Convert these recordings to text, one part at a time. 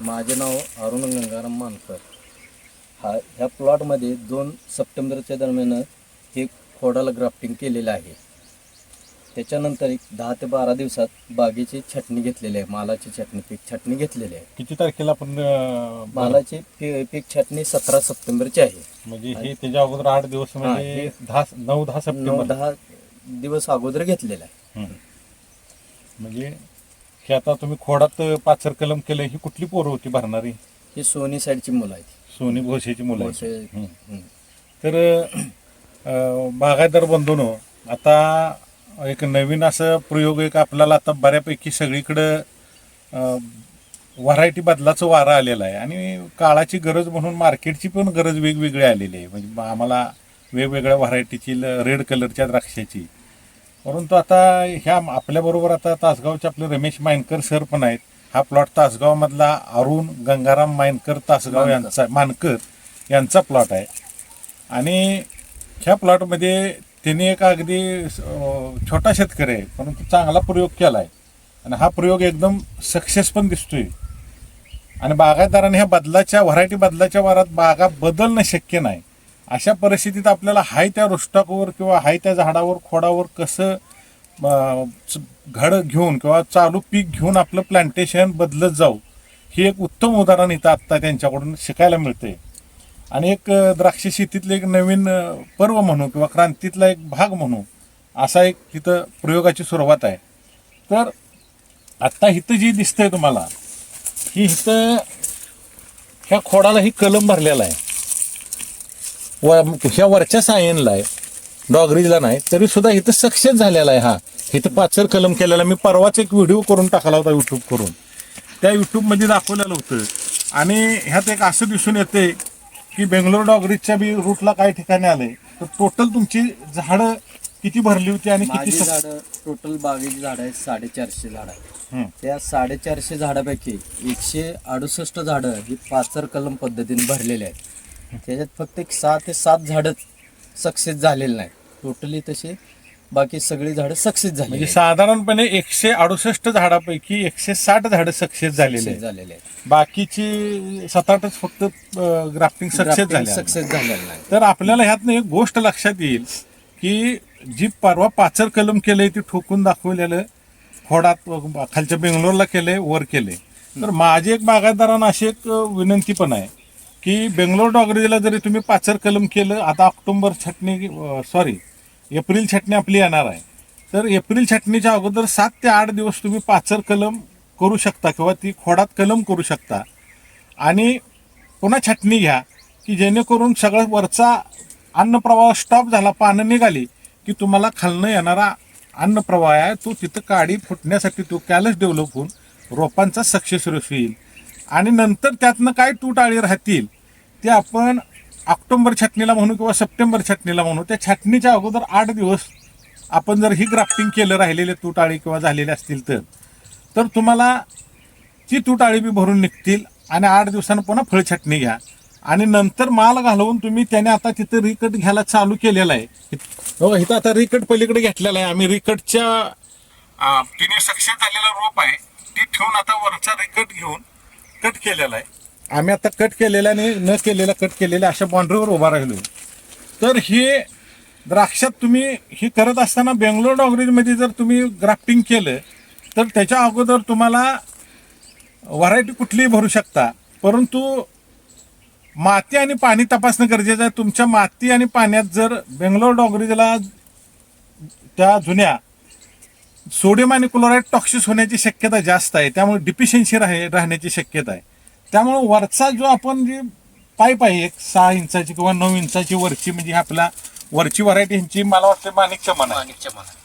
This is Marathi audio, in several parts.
माझे नाव अरुण गंगाराम मानकर. हा ह्या प्लॉटमध्ये दोन सप्टेंबरच्या दरम्यान हे खोडाला ग्राफ्टिंग केलेलं आहे. त्याच्यानंतर एक दहा ते बारा दिवसात बागेची छटणी घेतलेली आहे मालाची छटणी पीक छटणी घेतलेली आहे. किती तारखेला आपण अं, मालाची पी- पीक छटणी सतरा सप्टेंबरची आहे. म्हणजे हे त्याच्या अगोदर आठ दिवस म्हणजे हे- दहा नऊ दहा नऊ सप्टेंबर दहा दिवस अगोदर घेतलेला आहे. म्हणजे हे आता तुम्ही खोडात पाचर कलम केलं ही कुठली पोरं होती भरणारी? ही सोनी साईडची मुलं आहेत. सोनी भोसेची मुलं आहेत. हं. तर अं, बागायतदार बंधूनो आता एक नवीन असं प्रयोग एक आपल्याला आता बऱ्यापैकी सगळीकडं व्हरायटी बदलाचं वारं आलेलं आहे. आणि काळाची गरज म्हणून मार्केटची पण गरज वेगवेगळी आलेली आहे. म्हणजे आम्हाला वेगवेगळ्या व्हरायटीची रेड कलरच्या द्राक्षाची परंतु आता ह्या आपल्याबरोबर आता तासगावचे आपले रमेश मायनकर सर पण आहेत. हा प्लॉट तासगावमधला अरुण गंगाराम मायनकर तासगाव मानकर. यांचा मानकर यांचा प्लॉट आहे. आणि ह्या प्लॉटमध्ये त्यांनी एक अगदी छोटा शेतकरी आहे परंतु चांगला प्रयोग केला आहे आणि हा प्रयोग एकदम सक्सेस पण दिसतोय. आणि बागायतदाराने ह्या बदलाच्या व्हरायटी बदलाच्या वारात बागा बदलणं शक्य नाही. अशा परिस्थितीत आपल्याला हाय त्या रोस्टाकवर किंवा हाय त्या झाडावर खोडावर कसं घड घेऊन किंवा चालू पीक घेऊन आपलं प्लांटेशन बदलत जाऊ हे एक उत्तम उदाहरण इथं आत्ता त्यांच्याकडून शिकायला मिळते आणि एक द्राक्ष शेतीतलं एक नवीन पर्व म्हणू किंवा क्रांतीतला एक भाग म्हणू असा एक तिथं प्रयोगाची सुरुवात आहे. तर आत्ता इथं जी दिसतंय तुम्हाला ही इथं ह्या खोडाला ही कलम भरलेला आहे. व ह्या वरच्या सायनला आहे. डॉगरीजला नाही. तरी सुद्धा इथं सक्सेस झालेला आहे हा. इथं पाचर कलम केलेला मी परवाच एक व्हिडिओ करून टाकला होता युट्यूब करून. त्या युट्यूबमध्ये दाखवलेलं होतं. आणि ह्यात एक असं दिसून येते की बेंगलोर डॉगरीजच्या बी रूटला काही ठिकाणी आले तर टोटल तुमची झाडं किती भरली होती आणि किती झाडं टोटल बागेची झाडं आहेत. साडेचारशे झाडं आहेत. त्या साडेचारशे झाडापैकी एकशे अडुसष्ट झाडं ही पाचर कलम पद्धतीने भरलेली आहेत. त्याच्यात फक्त एक सहा ते सात झाडं सक्सेस झालेली नाही. टोटली तसे बाकी सगळी झाडं सक्सेस झालेली म्हणजे. साधारणपणे एकशे अडुसष्ट झाडापैकी एकशे साठ झाडं सक्सेस झालेले झालेले बाकीची सात आठच फक्त ग्राफ्टिंग सक्सेस झाले सक्सेस झालेलं नाही. तर आपल्याला ह्यातनं एक गोष्ट लक्षात येईल की जी परवा पाचर कलम केलंय ती ठोकून दाखवलेलं खोडात खालच्या बेंगलोरला केलंय वर केलंय. तर माझी एक बागायतदारांना अशी एक विनंती पण आहे की बेंगलोर डॉगरीला जरी तुम्ही पाचर कलम केलं आता ऑक्टोबर छटणी सॉरी एप्रिल छटणी आपली येणार आहे. तर एप्रिल छटणीच्या अगोदर सात ते आठ दिवस तुम्ही पाचर कलम करू शकता किंवा ती खोडात कलम करू शकता. आणि पुन्हा छटणी घ्या की जेणेकरून सगळं वरचा अन्नप्रवाह स्टॉप झाला पानं निघाली की तुम्हाला खालनं येणारा अन्नप्रवाह आहे तो तिथं काडी फुटण्यासाठी तो कॅलस डेव्हलप होऊन रोपांचा सक्सेस होईल. आणि नंतर त्यातनं काय तूटाळी राहतील ते आपण ऑक्टोबर छटणीला म्हणू किंवा सप्टेंबर छटणीला म्हणू त्या छटणीच्या अगोदर आठ दिवस आपण जर ही ग्राफ्टिंग केलं राहिलेले तुटाळी किंवा झालेले असतील तर. तर तुम्हाला ती तुटाळी बी भरून निघतील आणि आठ दिवसानं पुन्हा फळ छटणी घ्या. आणि नंतर माल घालवून तुम्ही त्याने आता तिथं रिकट घ्यायला चालू केलेलं आहे. हो इथं आता रिकट पलीकडे घेतलेला आहे. आम्ही रिकटच्या तिने सक्सेस झालेला रोप आहे. ती ठेवून आता वरचा रिकट घेऊन कट केलेला आहे. आम्ही आता कट केलेला आणि न केलेला कट केलेला अशा बाउंड्रीवर उभा राहिलो. तर हे द्राक्षात तुम्ही हे करत असताना बेंगलोर डॉगरीमध्ये जर तुम्ही ग्राफ्टिंग केलं तर त्याच्या अगोदर तुम्हाला व्हरायटी कुठलीही भरू शकता. परंतु माती आणि पाणी तपासणं गरजेचं आहे. तुमच्या माती आणि पाण्यात जर बेंगलोर डॉगरीला त्या जुन्या सोडियम आणि क्लोराईड टॉक्सिस होण्याची शक्यता जास्त आहे. त्यामुळे डिफिशियन्सी राहे राहण्याची शक्यता आहे. त्यामुळे वरचा जो आपण जी पाईप आहे एक सहा इंचाची किंवा नऊ इंचाची वरची म्हणजे आपला वरची व्हरायटी ह्यांची मला वाटतं माणिक चमन आहे.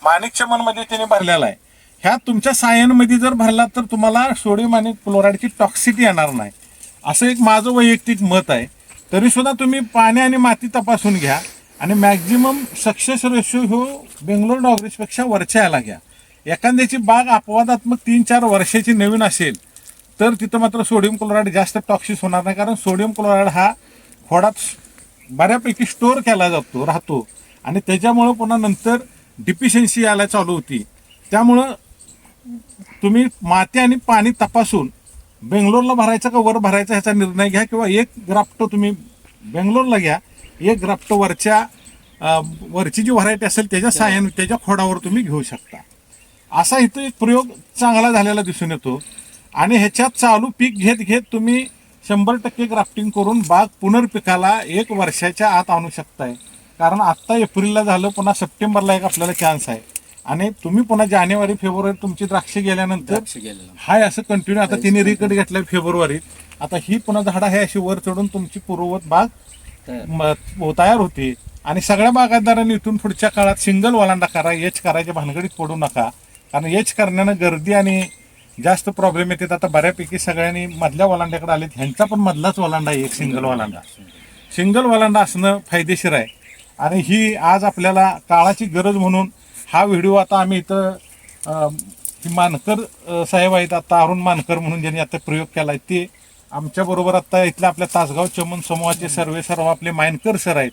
माणिक चमन. मध्ये त्याने भरलेला आहे. ह्या तुमच्या सायनमध्ये जर भरला तर तुम्हाला सोडियम आणि क्लोराईडची टॉक्सिटी येणार नाही. असं एक माझं वैयक्तिक मत आहे. तरी सुद्धा तुम्ही पाणी आणि माती तपासून घ्या आणि मॅक्झिमम सक्सेस रेशो हो बेंगलोर डॉगरीजपेक्षा वरच्या याला घ्या. एखाद्याची बाग अपवादात्मक तीन चार वर्षाची नवीन असेल तर तिथं मात्र सोडियम क्लोराईड जास्त टॉक्सिस होणार नाही कारण सोडियम क्लोराईड हा खोडात बऱ्यापैकी स्टोअर केला जातो राहतो. आणि त्याच्यामुळं पुन्हा नंतर डिफिशियन्सी यायला चालू होती. त्यामुळं तुम्ही माती आणि पाणी तपासून बेंगलोरला भरायचा का वर भरायचा ह्याचा निर्णय घ्या किंवा एक ग्राफ्ट तुम्ही बेंगलोरला घ्या. एक ग्राफ्ट वरच्या वरची जी व्हरायटी असेल त्याच्या साहाय्याने त्याच्या खोडावर तुम्ही घेऊ शकता. असा इथं एक प्रयोग चांगला झालेला दिसून येतो. आणि ह्याच्यात चालू पीक घेत घेत तुम्ही शंभर टक्के ग्राफ्टिंग करून बाग पुनर्पिकाला एक वर्षाच्या आत आणू शकताय. कारण आत्ता एप्रिलला झालं पुन्हा सप्टेंबरला एक आपल्याला चान्स आहे. आणि तुम्ही पुन्हा जानेवारी फेब्रुवारी तुमची द्राक्ष गेल्यानंतर हाय असं कंटिन्यू आता तिने रिकट घेतलंय फेब्रुवारीत. आता ही पुन्हा झाडं आहे अशी वर चढून तुमची पूर्ववत बाग तयार. तयार होते. आणि सगळ्या बागायतदारांनी इथून पुढच्या काळात सिंगल वलांडा करा एच करायच्या भानगडीत पडू नका. कारण हेच करण्यानं गर्दी आणि जास्त प्रॉब्लेम येतात. आता बऱ्यापैकी सगळ्यांनी मधल्या वलांड्याकडे आले ह्यांचा पण मधलाच ओलांडा आहे एक सिंगल वलांडा सिंगल ओलांडा असणं फायदेशीर आहे. आणि ही आज आपल्याला काळाची गरज म्हणून हा व्हिडिओ आता आम्ही इथं मानकर साहेब आहेत आता अरुण मानकर म्हणून ज्यांनी आता प्रयोग केला आहे ते आमच्याबरोबर आता इथल्या आपल्या तासगाव चमन समूहाचे सर्वे सर्व आपले मायनकर सर आहेत.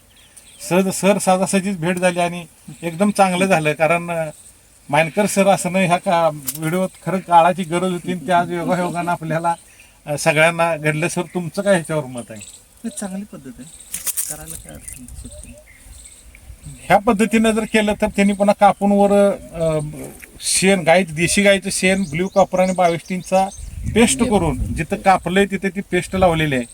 सर सर साधासाचीच भेट झाली आणि एकदम चांगलं झालं. कारण अं, मायनकर सर असणं ह्या का व्हिडिओत खरं काळाची गरज होती आणि ते आज योगायोगानं आपल्याला अं, सगळ्यांना घडलं. सर तुमचं काय ह्याच्यावर मत आहे? चांगली पद्धत आहे. करायला काय नाही. ह्या पद्धतीनं जर केलं तर त्यांनी पुन्हा कापून वर अं, शेण गाय देशी गायचं शेण ब्ल्यू कॉपर आणि बावीस टीनचा पेस्ट करून जिथं कापलंय तिथे ती पेस्ट लावलेली आहे.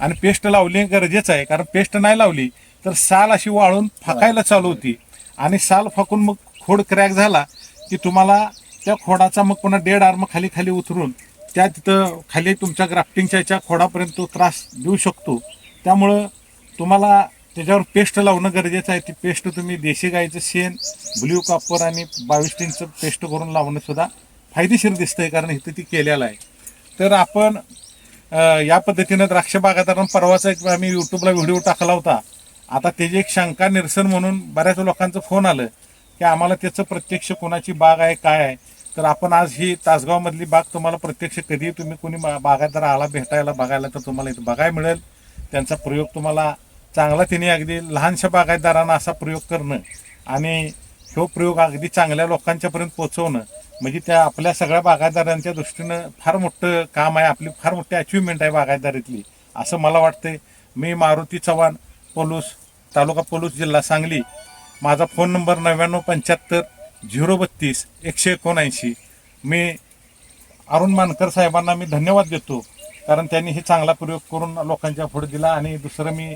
आणि पेस्ट लावली गरजेचं आहे कारण पेस्ट नाही लावली तर साल अशी वाळून फाकायला चालू होती. आणि साल फाकून मग खोड क्रॅक झाला की तुम्हाला त्या खोडाचा मग पुन्हा डेड आर्म खाली खाली उतरून त्या तिथं खाली तुमच्या ग्राफ्टिंगच्या याच्या खोडापर्यंत तो त्रास देऊ शकतो. त्यामुळं तुम्हाला त्याच्यावर पेस्ट लावणं गरजेचं आहे. ती पेस्ट तुम्ही देशी गाईचं शेण ब्ल्यू कॉपर आणि बावीस टीनचं पेस्ट करून लावणं सुद्धा फायदेशीर आहे कारण इथं ती केलेलं आहे. तर आपण या पद्धतीनं द्राक्ष बागायताना परवाचा एक आम्ही यूट्यूबला व्हिडिओ टाकला होता. आता त्याची एक शंका निरसन म्हणून बऱ्याच लोकांचं फोन आलं. की आम्हाला त्याचं प्रत्यक्ष कोणाची बाग आहे काय आहे. तर आपण आज ही तासगावमधली बाग तुम्हाला प्रत्यक्ष कधी तुम्ही कोणी बा- बागायतदार आला भेटायला बघायला तर तुम्हाला इथं बघायला मिळेल. त्यांचा प्रयोग तुम्हाला चांगला तिने अगदी लहानशा बागायतदारांना असा प्रयोग करणं आणि ह्यो प्रयोग अगदी चांगल्या लोकांच्यापर्यंत पोचवणं म्हणजे त्या आपल्या सगळ्या बागायतदारांच्या दृष्टीनं फार मोठं काम आहे आपली फार मोठी अचिव्हमेंट आहे बागायतदारीतली असं मला वाटतंय. मी मारुती चव्हाण पोलूस तालुका पोलूस जिल्हा सांगली माझा फोन नंबर नव्याण्णव पंच्याहत्तर झिरो बत्तीस एकशे एकोणऐंशी. मी अरुण मानकर साहेबांना मी धन्यवाद देतो कारण त्यांनी हे चांगला प्रयोग करून लोकांच्या पुढे दिला. आणि दुसरं मी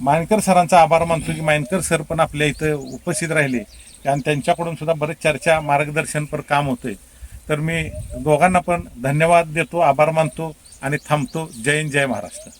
मानकर सरांचा आभार मानतो की मानकर सर पण आपल्या इथं उपस्थित राहिले. आणि त्यांच्याकडून सुद्धा बरेच चर्चा मार्गदर्शनपर काम होते तर मी दोघांना पण धन्यवाद देतो आभार मानतो आणि थांबतो. जय हिंद जय महाराष्ट्र.